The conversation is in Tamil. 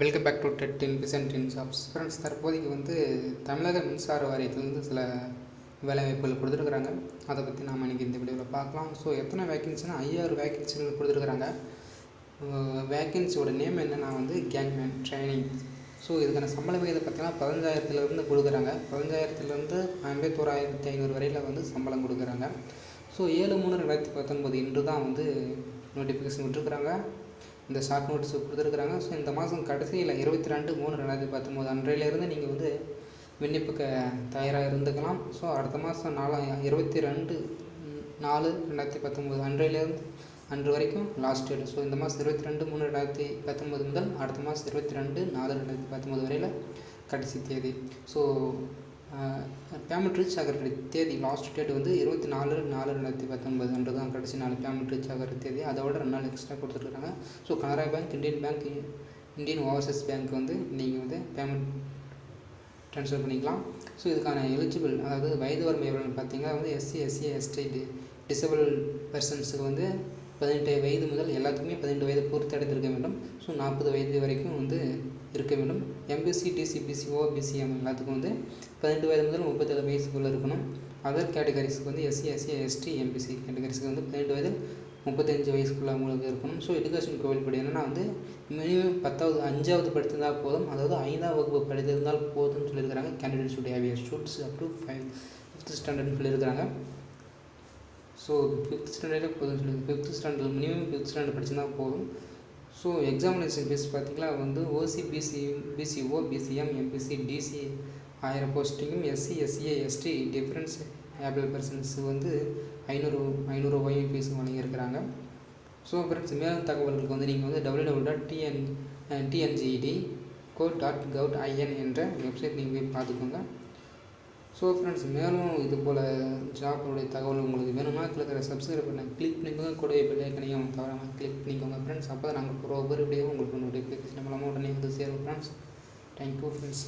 வெல்கம் பேக் டு டெட் டென் பிசன் டென் ஷாப்ஸ் ஃப்ரெண்ட்ஸ் தற்போதைக்கு வந்து தமிழக மின்சார வாரியத்திலேருந்து சில வேலைவாய்ப்புகள் கொடுத்துருக்குறாங்க. அதை பற்றி நாம் இன்றைக்கி இந்த வீடியோவில் பார்க்கலாம். ஸோ எத்தனை வேக்கன்சினா ஐயாயிரம் வேக்கன்சிகள் கொடுத்துருக்குறாங்க. வேக்கன்சியோட நேம் என்னென்னா வந்து கேங்மேன் ட்ரைனிங் ஸோ இதுக்கான சம்பள விகிதம் பார்த்திங்கன்னா பதினஞ்சாயிரத்துலேருந்து கொடுக்குறாங்க. பதினஞ்சாயிரத்துலேருந்து ஐம்பத்தோராயிரத்தி ஐநூறு வரையில் வந்து சம்பளம் கொடுக்குறாங்க. ஸோ ஏழு மூணு ரெண்டாயிரத்தி பத்தொன்பது இன்று தான் வந்து நோட்டிஃபிகேஷன் விட்டுருக்குறாங்க. இந்த ஷார்ட் நோட்டீஸ் கொடுத்துருக்குறாங்க. ஸோ இந்த மாதம் கடைசியில் இருபத்தி ரெண்டு மூணு ரெண்டாயிரத்தி பத்தொம்போது அன்றையிலேருந்து நீங்கள் வந்து விண்ணப்பிக்க தயாராக இருந்துக்கலாம். ஸோ அடுத்த மாதம் நாலா இருபத்தி ரெண்டு நாலு ரெண்டாயிரத்தி பத்தொம்போது அன்றையிலேருந்து அன்று வரைக்கும் லாஸ்ட் டேட் ஸோ இந்த மாதம் இருபத்தி ரெண்டு மூணு ரெண்டாயிரத்தி பத்தொம்போது முதல் அடுத்த மாதம் இருபத்தி ரெண்டு நாலு ரெண்டாயிரத்தி பத்தொம்போது வரையில் கடைசி தேதி. ஸோ பேமெண்ட் ரீச் ஆகிற தேதி லாஸ்ட் டேட் வந்து இருபத்தி நாலு நாலு ரெண்டாயிரத்தி பத்தொன்பது அன்று தான் கடைசி நாலு பேமெண்ட் ரீச் ஆகிற தேதி. அதோட ரெண்டு நாள் எக்ஸ்ட்ரா கொடுத்துருக்காங்க. So Canara bank Indian bank Indian overseas bank வந்து நீங்கள் வந்து பேமெண்ட் ட்ரான்ஸ்ஃபர் பண்ணிக்கலாம். ஸோ இதுக்கான எலிஜிபிள் அதாவது வயது வரம்பு எவ்வளோன்னு பார்த்தீங்கன்னா வந்து எஸ்சி எஸ்சி எஸ்டி டிசபிள் பர்சன்ஸுக்கு வந்து பதினெட்டு வயது முதல் எல்லாத்துக்குமே பதினெட்டு வயது பூர்த்தி அடைந்திருக்க வேண்டும். ஸோ நாற்பது வயது வரைக்கும் வந்து இருக்க வேண்டும். எம்பிசி டிசி பிசிஓ பிசிஎம் எல்லாத்துக்கும் வந்து பதினெட்டு வயது முதல் முப்பத்தேழு வயசுக்குள்ளே இருக்கணும். அதர் கேட்டகரிஸ்க்கு வந்து எஸ்சி எஸ்சி எஸ்டி எம்பிசி கேட்டகரிஸ்க்கு வந்து பதினெட்டு வயது முப்பத்தஞ்சு வயசுக்குள்ளே அவங்களுக்கு இருக்கணும். ஸோ எஜுகேஷன் கோவில் படி என்னென்னா வந்து மினிமம் பத்தாவது அஞ்சாவது படித்திருந்தால் போதும். அதாவது ஐந்தாவது வகுப்பு படித்திருந்தால் போதும்னு சொல்லியிருக்கிறாங்க. கேண்டிடேட்ஸ் உடைய have studied up to five fifth ஸ்டாண்டர்ட்னு சொல்லியிருக்கிறாங்க. ஸோ ஃபிஃப்த் ஸ்டாண்டர்டே போதும் சொல்லி fifth standard minimum fifth standard படிச்சுனா போதும். ஸோ எக்ஸாமினேஷன் ஃபீஸ் பார்த்திங்கன்னா வந்து OC BC BCO BCM MBC DC ஆயிரம் போஸ்டிங்கும் SC SCA ST difference able persons வந்து ஐநூறு ஐநூறுரூவாயும் ஃபீஸும் வழங்கியிருக்கிறாங்க. ஸோ ஃப்ரெண்ட்ஸ் மேலும் தகவல்களுக்கு வந்து நீங்கள் வந்து W W dot TN TNGD code dot gov IN என்ற வெப்சைட் நீங்கள் போய் பார்த்துக்கோங்க. ஸோ ஃப்ரெண்ட்ஸ் மேலும் இது போல் ஜாப்னுடைய தகவல் உங்களுக்கு வேணும்னா இருக்கிற சப்ஸ்கிரைப் பண்ண கிளிக் பண்ணிக்கோங்க. கூடவே பெல்லைக்கனையும் தவறாமல் கிளிக் பண்ணிக்கோங்க ஃப்ரெண்ட்ஸ் அப்போ தான் நாங்கள் போகிற ஒவ்வொரு வீடியோவும் உங்களுக்கு நோட்டிஃபிகேஷன் மூலமாக உடனே வந்து சேரும் ஃப்ரெண்ட்ஸ் தேங்க்யூ ஃப்ரெண்ட்ஸ்